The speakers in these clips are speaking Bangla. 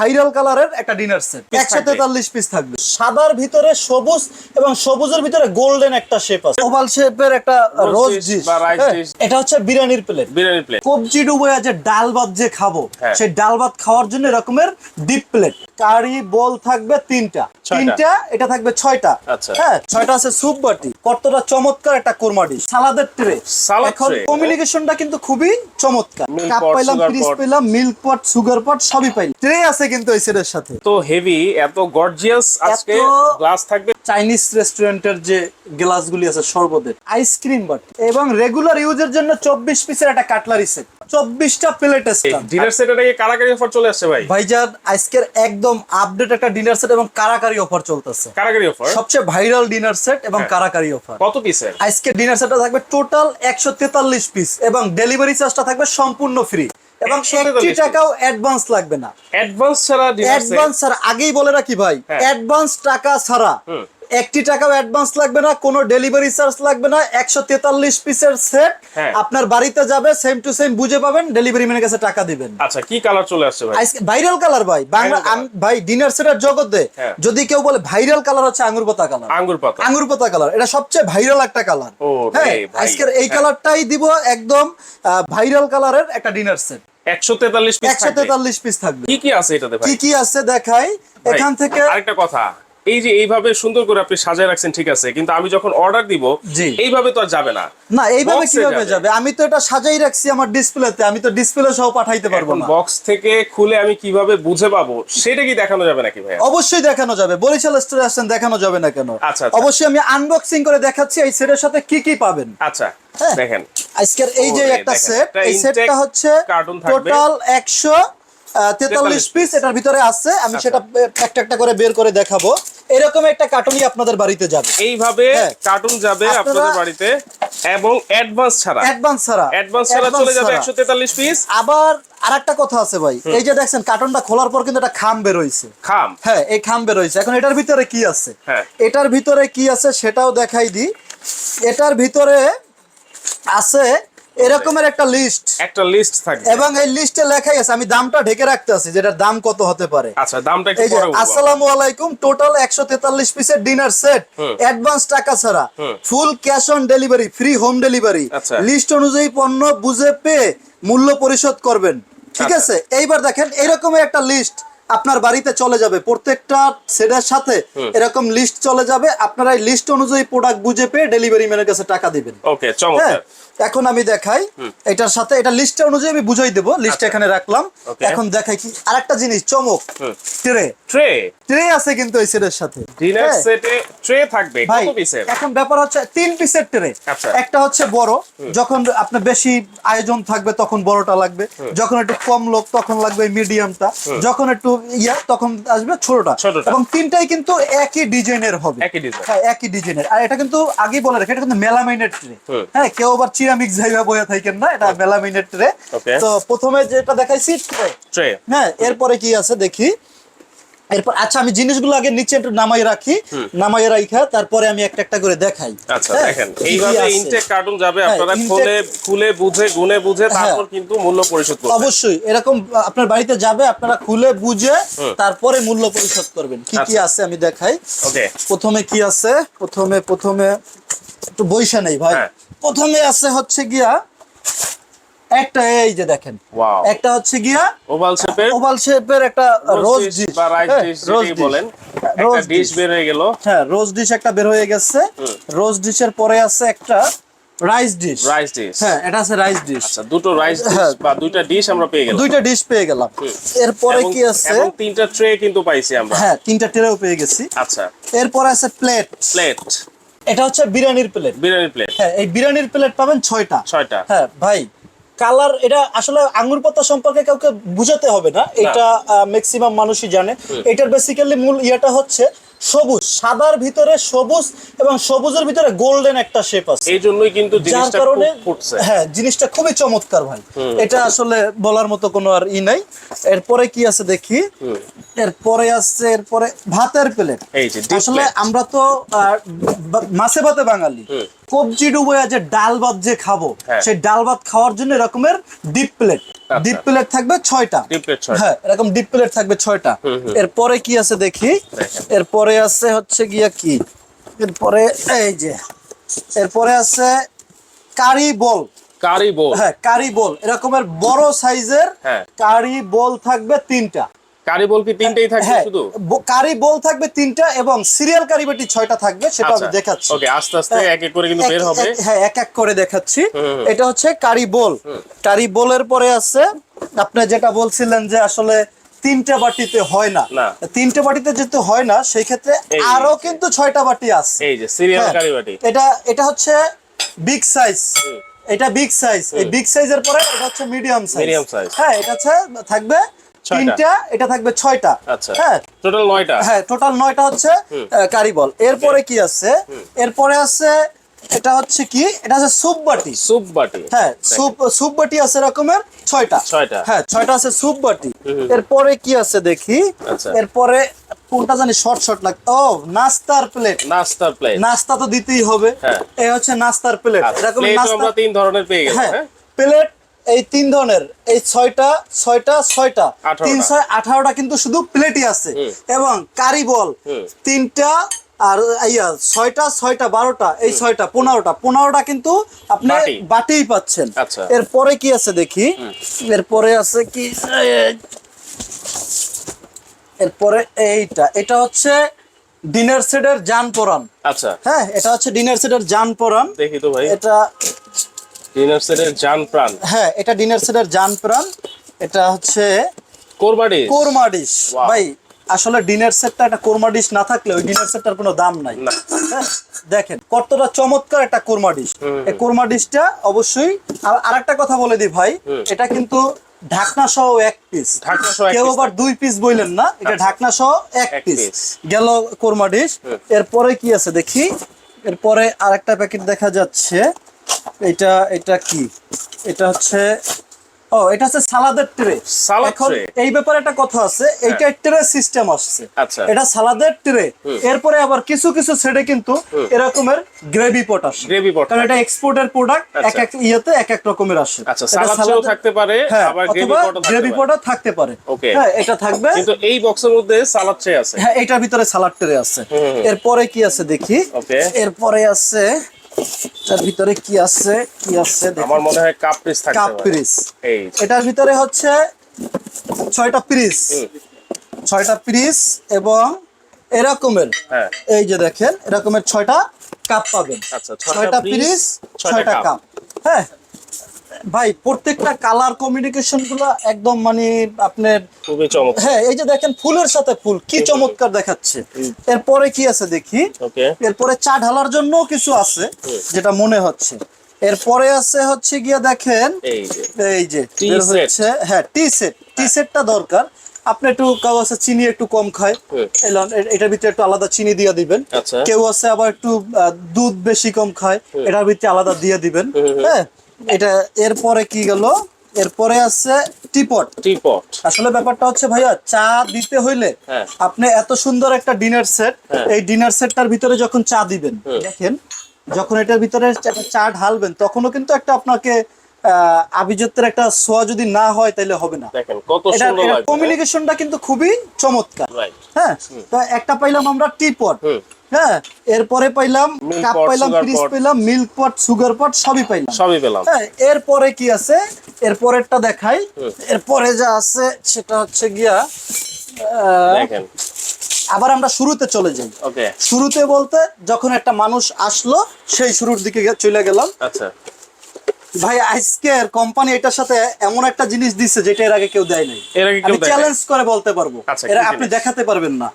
ভাইরাল কালারের একটা ডিনার সেট একশো তেতাল্লিশ পিস থাকবে। সাদার ভিতরে সবুজ এবং সবুজের ভিতরে গোল্ডেন একটা শেপ আছে। ওভাল শেপের একটা রোজ ডিশ dish। এটা হচ্ছে বিরিয়ানির প্লেট বিরিয়ানি প্লেট কবজি ডুবে যে ডাল ভাত যে খাব হ্যাঁ। সেই ডাল ভাত খাওয়ার জন্য এরকমের ডিপ প্লেট কারি বল থাকবে তিনটা। তিনটা এটা থাকবে ছয়টা। আচ্ছা। হ্যাঁ ছয়টা আছে স্যুপ বাটি। কতটা চমৎকার একটা কোরমা ডিশ সালাদের ট্রে এখন কমিউনিকেশনটা কিন্তু খুবই চমৎকার। কাপ পাইলাম ফ্রিজ পেলাম মিল্ক পট সুগার পট সবই পাইলাম। ট্রে আছে কিন্তু এই সেটের সাথে। তো হেভি এত গর্জিয়াস আজকে গ্লাস থাকবে। চাইনিজ রেস্টুরেন্টের যে গ্লাসগুলি আছে সর্বদের আইসক্রিম বাট এবং রেগুলার ইউজের জন্য চব্বিশ পিসের একটা কাটলারি সেট চব্বিশটা plate dinner set crockery offer চলে আসছে ভাই? ভাইজান আজকের একদম আপডেট একটা ডিনার সেট এবং কারাকারি অফার চলতেছে। কারাকারি অফার সবচেয়ে ভাইরাল ডিনার সেট এবং হ্যাঁ। কারাকারি অফার কত পিসের আজকে ডিনার সেটটা থাকবে টোটাল একশো তেতাল্লিশ পিস এবং ডেলিভারি চার্জটা থাকবে সম্পূর্ণ ফ্রি এবং 143 একটি টাকাও অ্যাডভান্স লাগবে না। অ্যাডভান্স ছাড়া অ্যাডভান্স ছাড়া আগেই বলে রাখি ভাই হ্যাঁ। অ্যাডভান্স টাকা ছাড়া। একটি টাকাও অ্যাডভান্স লাগবে না কোনো ডেলিভারি চার্জ লাগবে না একশো তেতাল্লিশ পিসের সেট হ্যাঁ। আপনার বাড়িতে যাবে সেম টু সেম বুঝে পাবেন ডেলিভারি ম্যানের কাছে টাকা দিবেন। আচ্ছা কি কালার চলে আসছে ভাই? ভাইরাল কালার ভাই বাংলা ভাই ডিনার সেটের জগতে হ্যাঁ। যদি কেউ বলে ভাইরাল কালার হচ্ছে আঙ্গুর পাতা কালার আঙ্গুর পাতা। আঙ্গুর পাতা কালার এটা সবচেয়ে ভাইরাল একটা কালার হ্যাঁ আজকের এই হ্যাঁ। কালারটাই দিব একদম ভাইরাল কালারের একটা ডিনার সেট একশো তেতাল্লিশ পিস থাকবে। কি কি আছে এটাতে ভাই? কি কি আছে দেখাই। এখান থেকে আরেকটা কথা। এই যে এইভাবে সুন্দর করে আপনি সাজায় রাখছেন ঠিক আছে? কিন্তু আমি যখন অর্ডার দিব এইভাবে তো আর যাবে না। না এইভাবে কীভাবে যাবে। আমি তো এটা সাজাই রাখছি আমার ডিসপ্লেতে আমি তো ডিসপ্লে সহ পাঠাইতে পারব না। বক্স থেকে খুলে আমি কীভাবে বুঝে পাবো সেটা কি দেখানো যাবে নাকি ভাই অবশ্যই দেখানো যাবে। বরিশাল স্টোরে আসছেন দেখানো যাবে না কেন? আচ্ছা, আচ্ছা। অবশ্যই আমি আনবক্সিং করে দেখাচ্ছি এই সেটের সাথে কি কি পাবেন? আচ্ছা হ্যাঁ। দেখেন। আজকের এই যে একটা সেট এই সেটটা হচ্ছে টোটাল একশো তেতাল্লিশ পিস এটার ভিতরে আছে। আমি আচ্ছা। সেটা একটা একটা করে বের করে দেখাবো। এরকম একটা কার্টুনই আপনাদের বাড়িতে যাবে। এইভাবে হ্যাঁ। কার্টুন যাবে আপনাদের বাড়িতে এবং অ্যাডভান্স ছাড়া। অ্যাডভান্স ছাড়া। অ্যাডভান্স ছাড়া চলে যাবে ছাড়া। একশো তেতাল্লিশ পিস আবার আরেকটা কথা আছে ভাই। এই যে দেখছেন কার্টুনটা খোলার পর কিন্তু একটা খাম বের হইছে খাম। হ্যাঁ এই খাম বের হইছে এখন এটার ভিতরে কি আছে? হ্যাঁ। এটার ভিতরে কি আছে সেটাও দেখাই দি এটার ভিতরে আছে এরকমের একটা লিস্ট একটা লিস্ট থাকবে। এবং এই লিস্টে লেখাই আছে আমি দামটা ঢেকে রাখতে আছি যেটার দাম কত হতে পারে। আচ্ছা দামটা একটু পরে। আসসালামু আলাইকুম টোটাল একশো তেতাল্লিশ পিসের ডিনার সেট অ্যাডভান্স টাকা ছাড়া। Full cash on delivery free home delivery. List অনুযায়ী পণ্য বুঝে পেয়ে মূল্য পরিশোধ করবেন। ঠিক আচ্ছা। আছে? এইবার দেখেন এইরকমের একটা লিস্ট আপনার বাড়িতে চলে যাবে। প্রত্যেকটা সেটের সাথে এরকম লিস্ট চলে যাবে। আপনারা এই লিস্ট অনুযায়ী প্রোডাক্ট বুঝে পেয়ে ডেলিভারি ম্যানের কাছে টাকা দিবেন। ওকে হ্যাঁ? চমৎকার এখন আমি দেখাই। এটার সাথে এটা লিস্ট অনুযায়ী আমি বুঝাই দেবো লিস্ট আচ্ছা। এখানে রাখলাম। এখন দেখাই কি আরেকটা জিনিস চমক। ট্রে ট্রে ট্রে আছে কিন্তু এই সেটের সাথে। ডিনার। সেটে ট্রে থাকবে। কত পিসের এখন ব্যাপার হচ্ছে তিন পিসের ট্রে আচ্ছা। একটা হচ্ছে বড়। যখন আপনার বেশি আয়োজন থাকবে তখন বড়টা লাগবে। যখন একটু কম লোক তখন লাগবে মিডিয়ামটা যখন একটু ইয়া তখন আসবে ছোটটা। ছোটটা। এবং তিনটাই কিন্তু একই ডিজাইনের হবে। একই ডিজাইন হ্যাঁ একই ডিজাইনের আর এটা কিন্তু আগেই বলে রাখি এটা কিন্তু মেলামাইনের ট্রে হ্যাঁ কেউ আবার চিরামিক যাইবা বইয়া থাকেন না এটা মেলামাইনের ট্রে তো প্রথমে যেটা দেখাইছি ট্রে ট্রে হ্যাঁ এরপরে কি আছে দেখি। এরপর আচ্ছা আমি জিনিসগুলো আগে নিচে একটু নামাই রাখি নামাই রাখা তারপরে আমি একটা একটা করে দেখাই। আচ্ছা হ্যাঁ, দেখেন এইভাবে ইনটেক কার্টুন যাবে হ্যাঁ, আপনারা খুলে খুলে বুঝে গুনে বুঝে তারপর হ্যাঁ। কিন্তু মূল্য পরিশোধ করবেন। অবশ্যই এরকম আপনার বাড়িতে যাবে আপনারা খুলে বুঝে তারপরে মূল্য পরিশোধ করবেন। কি কি আচ্ছা। আছে আমি দেখাই। ওকে প্রথমে কি আছে? প্রথমে প্রথমে একটু বইসা নেই ভাই। প্রথমে আছে হচ্ছে গিয়া একটা এই যে দেখেন। একটা হচ্ছে গিয়া ওভাল শেপের ওভাল শেপের একটা রোজ ডিশ বা রাইস ডিশ যেটাই বলেন একটা ডিশ বের হয়ে গেল। হ্যাঁ রোজ ডিশ একটা বের হয়ে গেছে। রোজ ডিশের পরে আছে একটা রাইস ডিশ রাইস ডিশ হ্যাঁ এটা আছে রাইস ডিশ আচ্ছা দুটো রাইস ডিশ হ্যাঁ। বা দুইটা ডিশ আমরা পেয়ে গেলাম। দুইটা ডিশ পেয়ে গেলাম। এরপরে কি আছে? এবং তিনটা ট্রে কিন্তু পাইছি আমরা। হ্যাঁ তিনটা ট্রেও পেয়ে গেছি। আচ্ছা। এরপর আছে প্লেট প্লেট এটা হচ্ছে বিরিয়ানির প্লেট। বিরিয়ানির প্লেট। হ্যাঁ এই বিরিয়ানির প্লেট পাবেন ছয়টা। ছয়টা। হ্যাঁ ভাই কালার এটা আসলে আঙ্গুর পাতা সম্পর্কে কাউকে বুঝাতে হবে না। এটা ম্যাক্সিমাম মানুষই জানে। এটার বেসিক্যালি মূল ইয়েটা হচ্ছে সবুজ সাদার ভিতরে সবুজ এবং সবুজের ভিতরে গোল্ডেন একটা শেপ আছে। এই জন্যই কিন্তু যার কারণে হ্যাঁ জিনিসটা খুবই চমৎকার ভাই। এটা আসলে বলার মতো কোনো আর ই নাই। এরপরে কি আছে দেখি? এরপরে আছে এরপরে ভাতের প্লেট। আসলে আমরা তো মাছে ভাতে বাঙালি। কবজি ডুবোয়া যে ডাল ভাত যে খাব হ্যাঁ। সেই ডাল ভাত খাওয়ার জন্য এরকমের ডিপ প্লেট ডিপ প্লেট থাকবে ছয়টা। হ্যাঁ এরকম ডিপ প্লেট থাকবে ছয়টা। এরপরে কি আছে দেখি? এরপরে আছে হচ্ছে গিয়া কি? এরপরে এই যে এরপরে আছে কারি বল। কারি বল। হ্যাঁ কারি বল। এরকমের বড় সাইজের হ্যাঁ। কারি বল থাকবে তিনটা। কারি বল কি তিনটেই থাকবে হ্যাঁ শুধু? কারি বল থাকবে তিনটা এবং সিরিয়াল কারি বাটি ছয়টা থাকবে সেটা আমি দেখাচ্ছি। ওকে আচ্ছা। আস্তে আস্তে এক এক করে কিন্তু বের হবে। হ্যাঁ এক এক করে দেখাচ্ছি। এটা হচ্ছে কারি বোল। কারি বোলের পরে আছে আপনি যেটা বলছিলেন যে আসলে তিনটা বাটিতে হয় না। তিনটা বাটিতে যেহেতু হয় না সেই ক্ষেত্রে আরও কিন্তু ছয়টা বাটি আছে। এই যে সিরিয়াল হ্যাঁ, কারি বাটি। এটা এটা হচ্ছে বিগ সাইজ। এটা বিগ সাইজ। এই বিগ সাইজের পরে এটা হচ্ছে মিডিয়াম সাইজ। Medium size। হ্যাঁ এটা হচ্ছে থাকবে। তিনটা এটা থাকবে ছয়টা। আচ্ছা। হ্যাঁ। টোটাল নয়টা? হ্যাঁ টোটাল নয়টা হচ্ছে কারিবল। এরপরে কি আছে? এরপরে আছে এটা হচ্ছে কি? এটা হচ্ছে স্যুপ বাটি। সুপ বাটি। হ্যাঁ স্যুপ স্যুপ বাটি আছে এরকমের ছয়টা। ছয়টা। হ্যাঁ ছয়টা আছে স্যুপ বাটি। এরপরে কি আছে দেখি? আচ্ছা। এরপরে কোনটা জানি শর্ট শর্ট লাগ ও নাস্তার প্লেট নাস্তার প্লেট নাস্তা তো দিতেই হবে। হ্যাঁ। এই হচ্ছে নাস্তার প্লেট এরকম নাস্তা আমরা তিন ধরনের পেয়ে গেলাম হ্যাঁ। হ্যাঁ? প্লেট এই তিন ধরনের। এই ছয়টা ছয়টা ছয়টা। তিন ছয় আঠারোটা কিন্তু শুধু প্লেটই আছে। এবং কারি বল তিনটা আর ইয়া ছয়টা ছয়টা বারোটা এই ছয়টা পনেরোটা। পনেরোটা কিন্তু আপনি বাটি। বাটিই পাচ্ছেন। আচ্ছা। এরপরে কি আছে দেখি? এরপরে আছে কি? এরপরে এইটা। এটা হচ্ছে ডিনার সেটের যান পরান। আচ্ছা। হ্যাঁ এটা হচ্ছে ডিনার সেটের যান পরান। দেখি তো ভাই। এটা ডিনার সেটের জান প্রাণ। হ্যাঁ এটা ডিনার সেটের জান প্রাণ। এটা হচ্ছে কোরবানি কোরমা ডিশ Wow. ভাই আসলে ডিনার সেটটা একটা কোরমা ডিশ না থাকলে ওই ডিনার সেটটার কোনো দাম নাই। হ্যাঁ, দেখেন কতটা চমৎকার একটা কোরমা ডিশ এই কোরমা ডিশটা অবশ্যই আর আরেকটা কথা বলে দিই ভাই এটা কিন্তু ঢাকনা সহ এক পিস ঢাকনা সহ কেউ আবার দুই পিস বললেন না এটা আচ্ছা। ঢাকনা সহ এক এক পিস গেল কোরমা ডিশ এরপরে কি আছে দেখি? এরপরে আরেকটা প্যাকেট দেখা যাচ্ছে। এটা এটা কি? এটা হচ্ছে ও এটা হচ্ছে সালাদের ট্রে। সালাদ এই ব্যাপারে একটা কথা আছে এইটা ট্রে সিস্টেম আসছে। আচ্ছা। এটা সালাদের ট্রে। এরপরে আবার কিছু কিছু কিন্তু এরকমের গ্রেভি পট আসে। Gravy pot কারণ এটা এক্সপোর্টের প্রোডাক্ট এক আচ্ছা। এক ইয়েতে এক এক রকমের আসে। আচ্ছা সালাদ থাকতে পারে হ্যাঁ আবার গ্রেভি পটও থাকতে গ্রেভি পারে। পটও থাকতে পারে। হ্যাঁ এটা থাকবে। কিন্তু এই বক্সের মধ্যে সালাদ ট্রে আছে। হ্যাঁ এটার ভিতরে সালাদ ট্রে আছে। এরপরে কি আছে দেখি. এরপরে আছে এটার ভিতরে কি আছে? কি আছে আমার মনে হয় কাপ পিস থাকতে কাপ এই এটার ভিতরে হচ্ছে ছয়টা পিস ছয়টা পিস এবং এরকমের। হ্যাঁ। এই যে দেখেন এরকমের ছয়টা কাপ পাবেন। আচ্ছা, ছয়টা পিস ছয়টা কাপ। হ্যাঁ। ভাই প্রত্যেকটা কালার কমিউনিকেশনগুলো একদম মানে আপনার খুবই চমৎকার। হ্যাঁ এই যে দেখেন ফুলের সাথে ফুল কি চমৎকার দেখাচ্ছে। এরপরে কি আছে দেখি? ওকে। এরপরে চা ঢালার জন্য কিছু আছে যেটা মনে হচ্ছে। এরপরে আছে হচ্ছে গিয়ে দেখেন এই যে। হচ্ছে হ্যাঁ টি সেট টি সেটটা দরকার। আপনি একটু কাউ আছে চিনি একটু কম খায়। এটার ভিতরে একটু আলাদা চিনি দিয়ে দিবেন। আচ্ছা। কেউ আছে আবার একটু দুধ বেশি কম খায় এটার ভিতরে আলাদা দিয়ে দিবেন। হ্যাঁ। এটা এরপরে কি গেল? এরপরে আছে টিপট। টি পট আসলে ব্যাপারটা হচ্ছে ভাইয়া চা দিতে হইলে হ্যাঁ। আপনি এত সুন্দর একটা ডিনার সেট হ্যাঁ। এই ডিনার সেটটার ভিতরে যখন চা দিবেন দেখেন যখন এটার ভিতরে চা ঢালবেন তখনও কিন্তু একটা আপনাকে আহ, আভিজাত্যের একটা সোয়া যদি না হয় তাহলে হবে না। কমিউনিকেশনটা কিন্তু খুবই চমৎকার। হ্যাঁ তো একটা পাইলাম আমরা টি পট হুম। হ্যাঁ এরপরে পাইলাম কাপ পাইলাম pot। পাইলাম মিল্ক পট সুগার পট সবই পাইলাম। সবই পেলাম। হ্যাঁ এরপরে কি আছে? এরপরেরটা দেখাই। এরপরে যা আছে সেটা হচ্ছে গিয়া দেখেন। আবার আমরা শুরুতে চলে যাই। শুরুতে বলতে যখন একটা মানুষ আসলো সেই শুরুর দিকে চলে গেলাম। আচ্ছা। ভাই আজকের কোম্পানি এটার সাথে এমন একটা জিনিস দিচ্ছে যেটা এর আগে কেউ দেয় নাই। এর আগে কেউ আমি চ্যালেঞ্জ করে বলতে পারব। আচ্ছা, এরা কি আপনি দেখাতে পারবেন না।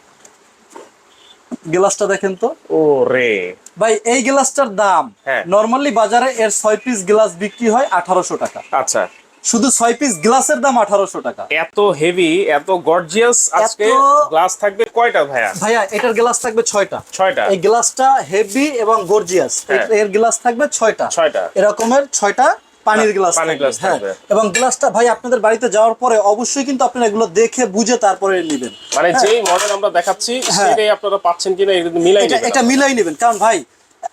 গ্লাসটা দেখেন তো। ও রে ভাই এই গ্লাসটার দাম হ্যাঁ। নর্মালি বাজারে এর ছয় পিস গ্লাস বিক্রি হয় আঠারোশো টাকা। আচ্ছা। শুধু ছয় পিস গ্লাসের দাম আঠারোশো টাকা। এত হেভি এত গর্জিয়াস আজকে গ্লাস থাকবে কয়টা ভাইয়া? ভাইয়া এটার গ্লাস থাকবে ছয়টা। ছয়টা। এই গ্লাসটা হেভি এবং গর্জিয়াস হ্যাঁ। এর গ্লাস থাকবে ছয়টা। ছয়টা। এরকমের ছয়টা পানির গ্লাস পানির গ্লাস হ্যাঁ। এবং গ্লাসটা ভাই আপনাদের বাড়িতে যাওয়ার পরে অবশ্যই কিন্তু আপনারা এগুলো দেখে বুঝে তারপরে নেবেন। মানে যেই মডেল আমরা দেখাচ্ছি হ্যাঁ। সেটাই আপনারা পাচ্ছেন কিনা এটা মিলাই নেবেন এটা মিলাই নেবেন। কারণ ভাই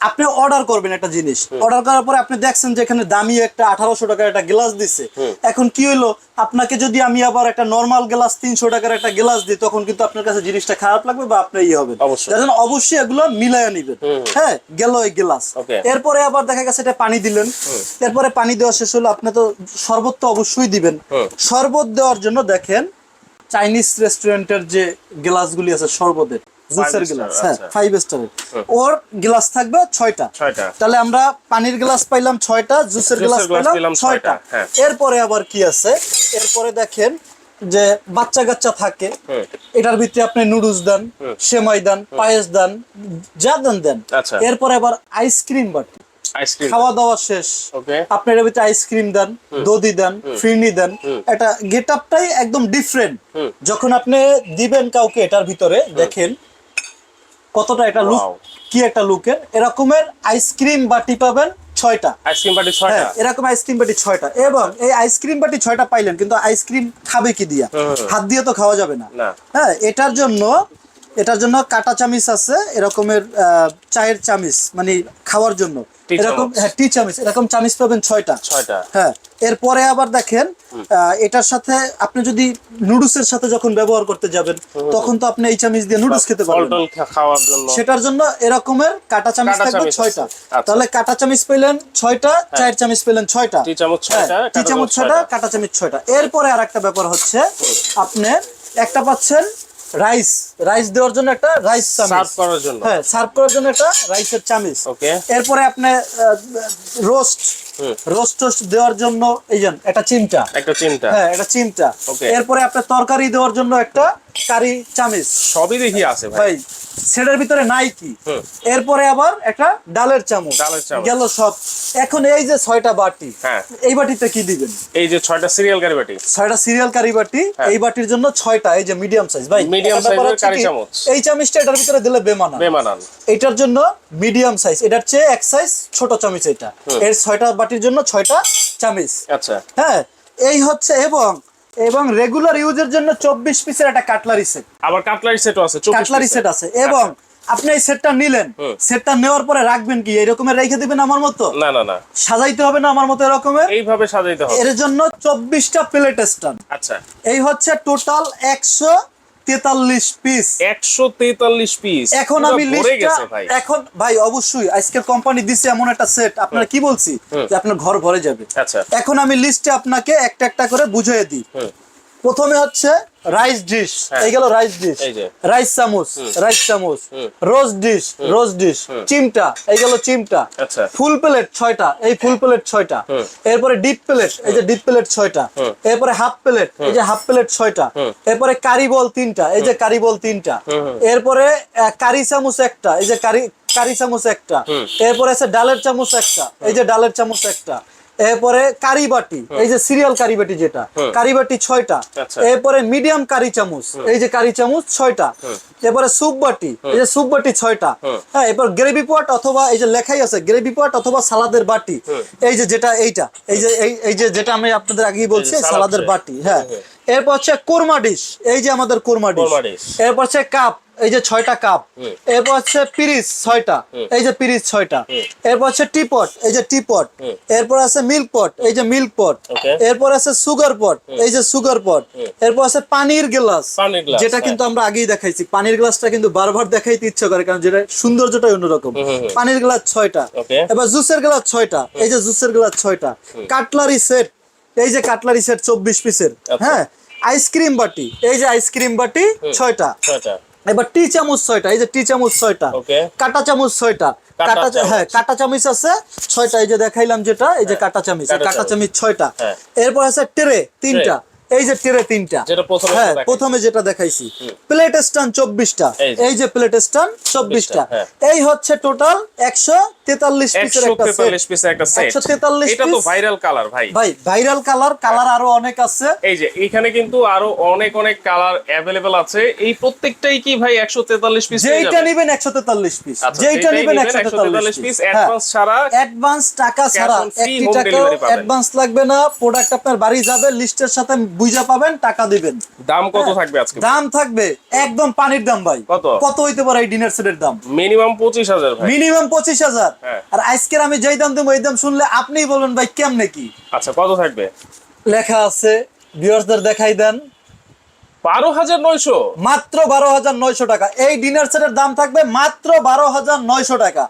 আপনি অর্ডার করবেন একটা জিনিস। অর্ডার করার পরে আপনি দেখছেন যে এখানে দামি একটা আঠারোশো টাকার একটা গ্লাস দিচ্ছে এখন কি হইল? আপনাকে যদি আমি আবার একটা নর্মাল গ্লাস তিনশো টাকার একটা গ্লাস দিই তখন কিন্তু আপনার কাছে জিনিসটা খারাপ লাগবে বা আপনি ইয়ে হবে। অবশ্যই। এগুলো মিলাইয়া নিবেন। হ্যাঁ গেল এই গ্লাস এরপরে আবার দেখা গেছে এটা পানি দিলেন। এরপরে পানি দেওয়া শেষ হলো আপনি তো শরবত তো অবশ্যই দিবেন। শরবত দেওয়ার জন্য দেখেন চাইনিজ রেস্টুরেন্টের যে গ্লাসগুলি আছে শরবতের জুসের গ্লাস হ্যাঁ আচ্ছা। ফাইভ স্টারের ওর গ্লাস থাকবে ছয়টা। তাহলে আমরা পানির গ্লাস পাইলাম ছয়টা জুসের গ্লাস পাইলাম ছয়টা হ্যাঁ। এরপরে আবার কি আছে? এরপরে দেখেন যে বাচ্চা কাচ্চা থাকে এটার ভিতরে আপনি নুডলস দেন সেমাই দেন পায়েস দেন যা দেন দেন। আচ্ছা। এরপরে আবার আইসক্রিম বাটি। খাওয়া দাওয়া শেষ। আপনি এর ভিতরে আইসক্রিম দেন দধি দেন ফিরনি দেন। এটা গেট আপটাই একদম ডিফারেন্ট যখন আপনি দিবেন কাউকে এটার ভিতরে দেখেন কতটা এটা লুক কি একটা লুকের এরকমের আইসক্রিম বাটি পাবেন ছয়টা। আইসক্রিম বাটি ছয়টা? হ্যাঁ এরকম আইসক্রিম বাটি ছয়টা। এবং এই আইসক্রিম বাটি ছয়টা পাইলেন কিন্তু আইসক্রিম খাবে কি দিয়া? হাত দিয়ে তো খাওয়া যাবে না। হ্যাঁ এটার জন্য এটার জন্য কাটা চামিচ আছে এরকমের আহ, চায়ের চামিচ মানে খাওয়ার জন্য। এরকম হ্যাঁ টি চামিচ এরকম চামিচ পাবেন ছয়টা। ছয়টা। হ্যাঁ এরপরে আবার দেখেন এটার সাথে আপনি যদি নুডলসের সাথে যখন ব্যবহার করতে যাবেন তখন তো আপনি এই চামিচ দিয়ে নুডলস খেতে পারবেন। খাওয়ার জন্য। সেটার জন্য এরকমের কাটা চামিচ থাকবে ছয়টা। আচ্ছা। তাহলে কাটা চামিচ পেলেন ছয়টা চায়ের চামিচ পেলেন ছয়টা। টি চামচ ছয়টা, হ্যাঁ, টি চামচ চামচ ছয়টা। কাটা চামিচ ছয়টা। এরপরে আর একটা ব্যাপার হচ্ছে আপনি একটা পাচ্ছেন রাইস। রাইস দেওয়ার জন্য একটা রাইস চামিচ। সার্ভ করার জন্য। হ্যাঁ সার্ভ করার জন্য একটা রাইসের চামিচ। ওকে। এরপরে আপনি রোস্ট। রোস্ট টোস্ট দেওয়ার জন্য এই একটা চিমটা। একটা চিন্তা হ্যাঁ একটা চিমটা। এরপরে আপনার তরকারি দেওয়ার জন্য একটা কারি চামিচ। সবই দেখি আছে ভাই। সেটার ভিতরে নাই কি? এরপরে আবার একটা ডালের চামচ। গেল সব। এখন এই যে ছয়টা বাটি হ্যাঁ। এই বাটিতে কি দিবেন? এই যে ছয়টা সিরিয়াল গাড়ি বাটি। ছয়টা সিরিয়াল কারি বাটি হ্যাঁ। এই বাটির জন্য ছয়টা এই যে মিডিয়াম সাইজ। ভাই এর হচ্ছে কারি চামচ। এই চামচটা এটার ভিতরে দিলে বেমানা বেমানান। এটার জন্য মিডিয়াম সাইজ। এটার চেয়ে এক সাইজ ছোট চামচ এটা। এর ছয়টা বাটির জন্য ছয়টা চামচ। আচ্ছা। হ্যাঁ এই হচ্ছে এবং এবং রেগুলার ইউজের জন্য চব্বিশ পিসের একটা কাটলারি সেট আবার কাটলারি সেটও আছে কাটলারি সেট আছে। এবং আপনি এই সেটটা নিলেন। সেটটা নেওয়ার পরে রাখবেন কি? এরকম রেখে দিবেন আমার মতো? না না না। সাজাইতে হবে না আমার মতো এরকমের? এইভাবে সাজাইতে হবে। এর জন্য চব্বিশটা প্লেট স্টান আচ্ছা। এই হচ্ছে টোটাল একশো তেতাল্লিশ পিস একশো তেতাল্লিশ পিস এখন আমি লিস্টটা এখন ভাই অবশ্যই আজকের কোম্পানি দিছে এমন একটা সেট আপনার কি বলছি? যে আপনার ঘর ভরে যাবে। আচ্ছা। এখন আমি লিস্টে আপনাকে একটা একটা করে বুঝিয়ে দিই। প্রথমে হচ্ছে রাইস ডিশ হ্যাঁ। এই গেল রাইস ডিশ রাইস চামচ রাইস চামচ। রোজ ডিশ রোজ ডিশ চিমটা এই গেল চিমটা। আচ্ছা। ফুল প্লেট ছয়টা এই ফুল প্লেট ছয়টা। এরপরে ডিপ প্লেট এই যে ডিপ প্লেট ছয়টা। এরপরে হাফ প্লেট এই যে হাফ প্লেট ছয়টা। এরপরে কারি বল তিনটা এই যে কারি বল তিনটা। এরপরে কারি চামচ একটা এই যে কারি কারি চামচ একটা। এরপরে আছে ডালের চামচ একটা এই যে ডালের চামচ একটা। এরপরে কারি বাটি এই যে সিরিয়াল কারি বাটি যেটা হুম। কারি বাটি ছয়টা। আচ্ছা। এরপরে মিডিয়াম কারি চামচ এই যে কারি চামচ ছয়টা। এরপরে স্যুপ বাটি এই যে স্যুপ বাটি ছয়টা। হ্যাঁ। এরপর গ্রেভি পট অথবা এই যে লেখাই আছে গ্রেভি পট অথবা সালাদের বাটি। এই যে যেটা এইটা এই যে এই এই যে যেটা আমি আপনাদের আগেই বলছি সালাদের বাটি হ্যাঁ। এরপর হচ্ছে কোরমা ডিশ এই যে আমাদের কোরমা ডিশ। এরপর হচ্ছে কাপ এই যে ছয়টা কাপ। এরপর হচ্ছে পিরিচ ছয়টা। এই যে পিরিচ ছয়টা। এরপর হচ্ছে টিপট এই যে টিপট। এরপর আছে মিল্ক পট। এই যে মিল্ক পট। এরপর আছে সুগার পট। এই যে সুগার পট। এরপর আছে পানির গ্লাস। যেটা হ্যাঁ। কিন্তু আমরা আগেই দেখাইছি। পানির গ্লাসটা কিন্তু বারবার দেখাইতে ইচ্ছা করে কারণ যেটা সৌন্দর্যটাই অন্যরকম। পানির গ্লাস ছয়টা। এবার জুসের গ্লাস ছয়টা। এই যে জুসের গ্লাস ছয়টা। Cutlery set. এই যে কাটলারি সেট চব্বিশ পিসের। আচ্ছা। হ্যাঁ? আইসক্রিম বাটি। এই যে আইসক্রিম বাটি ছয়টা। এবার টি চামচ ছয়টা এই যে টি চামচ ছয়টা কাটা চামচ ছয়টা কাটা হ্যাঁ কাটা চামচ আছে ছয়টা এই যে দেখাইলাম যেটা এই যে কাটা চামচ কাটা চামচ। চামচ ছয়টা। হ্যাঁ। এরপর আছে ট্রে তিনটা। এই যে ট্রে তিনটা। প্রথমে হ্যাঁ প্রথমে যেটা দেখাইছি। প্লেট স্ট্যান্ড চব্বিশটা। এই যে। প্লেট স্ট্যান্ড চব্বিশটা। হ্যাঁ। এই হচ্ছে টোটাল একশো তেতাল্লিশ পিসের একটা সেট তেতাল্লিশ পিসের একটা সেট 143 এটা তো ভাইরাল কালার ভাই। ভাই ভাইরাল কালার কালার আরও অনেক আছে। এই যে এখানে কিন্তু আরও অনেক অনেক কালার অ্যাভেলেবেল আছে। এই প্রত্যেকটাই কি ভাই একশো তেতাল্লিশ পিস যেইটা নিবেন একশো তেতাল্লিশ পিস আচ্ছা, যেইটা নিবেন একশো তেতাল্লিশ পিস advance ছাড়া অ্যাডভান্স টাকা ছাড়া on একটি টাকাও অ্যাডভান্স লাগবে না। প্রোডাক্ট আপনার বাড়ি যাবে লিস্টের সাথে বুঝা পাবেন টাকা দিবেন। দাম কত হ্যাঁ। থাকবে আজকে? দাম থাকবে একদম পানির দাম ভাই। কত? কত হইতে পারে এই ডিনার সেটের দাম? মিনিমাম পঁচিশ হাজার ভাই। মিনিমাম পঁচিশ হাজার। হ্যাঁ। আর আজকের আমি যেই দাম দেবো এই দাম শুনলে আপনিই বলবেন ভাই কেমনে কি? আচ্ছা কত থাকবে? লেখা আছে ভিউয়ার্সদের দেখাই দেন। বারো হাজার নয়শো। মাত্র বারো হাজার নয়শো টাকা। এই ডিনার সেটের দাম থাকবে মাত্র বারো হাজার নয়শো টাকা।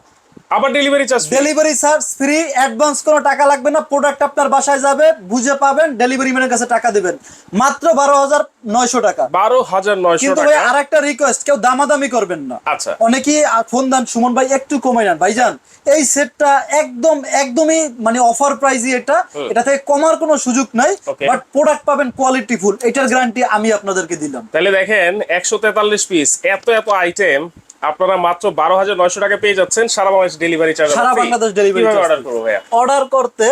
আবার delivery charge delivery charge free advance কোনো টাকা লাগবে না প্রোডাক্ট আপনার বাসায় যাবে বুঝে পাবেন ডেলিভারি ম্যানের কাছে টাকা দিবেন। মাত্র বারো হাজার নয়শো টাকা। বারো হাজার নয়শো কিন্তু ভাই আর একটা রিকোয়েস্ট কেউ দামাদামি করবেন না। আচ্ছা। অনেকেই ফোন দেন সুমন ভাই একটু কমাই নেন। ভাইজান এই সেটটা একদম একদমই মানে অফার প্রাইজই এটা। এটা থেকে কমার কোনো সুযোগ নাই বাট প্রোডাক্ট পাবেন কোয়ালিটি ফুল এটার গ্যারান্টি আমি আপনাদেরকে দিলাম। তাহলে দেখেন একশো তেতাল্লিশ পিস এত এত আইটেম আপনারা মাত্র বারো হাজার নয়শো টাকা পেয়ে যাচ্ছেন। সারা বাংলাদেশ ডেলিভারি চার্জ সারা বাংলাদেশ charge অর্ডার করব ভাইয়া? অর্ডার করতে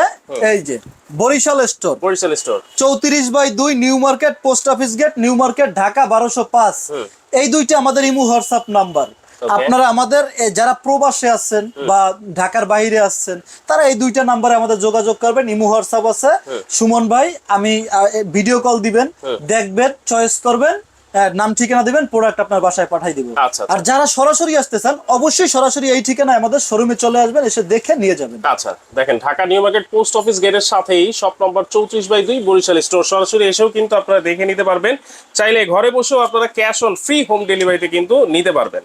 এই যে বরিশাল স্টোর বরিশাল স্টোর চৌত্রিশ বাই দুই New Market post office gate New Market Dhaka বারোশো পাঁচ। এই দুইটা আমাদের ইমু হোয়াটসঅ্যাপ নাম্বার। আপনারা আমাদের যারা প্রবাসে আছেন বা ঢাকার বাইরে আসছেন তারা এই দুইটা নাম্বারে আমাদের যোগাযোগ করবেন। ইমু হোয়াটসঅ্যাপ আছে। সুমন ভাই আমি ভিডিও কল দিবেন। দেখবেন চয়েস করবেন। নাম ঠিকানা দিবেন প্রোডাক্ট আপনার বাসায় পাঠাই দিব। আচ্ছা, আচ্ছা। আর যারা সরাসরি আসতে চান অবশ্যই সরাসরি এই ঠিকানায় আমাদের শোরুমে চলে আসবেন এসে দেখে নিয়ে যাবেন। আচ্ছা দেখেন Dhaka New Market post office গেটের সাথেই শপ নম্বর চৌত্রিশ বাই দুই বরিশাল স্টোর সরাসরি এসেও কিন্তু আপনারা দেখে নিতে পারবেন। চাইলে ঘরে বসেও আপনারা ক্যাশ অন ফ্রি হোম ডেলিভারিতে কিন্তু নিতে পারবেন।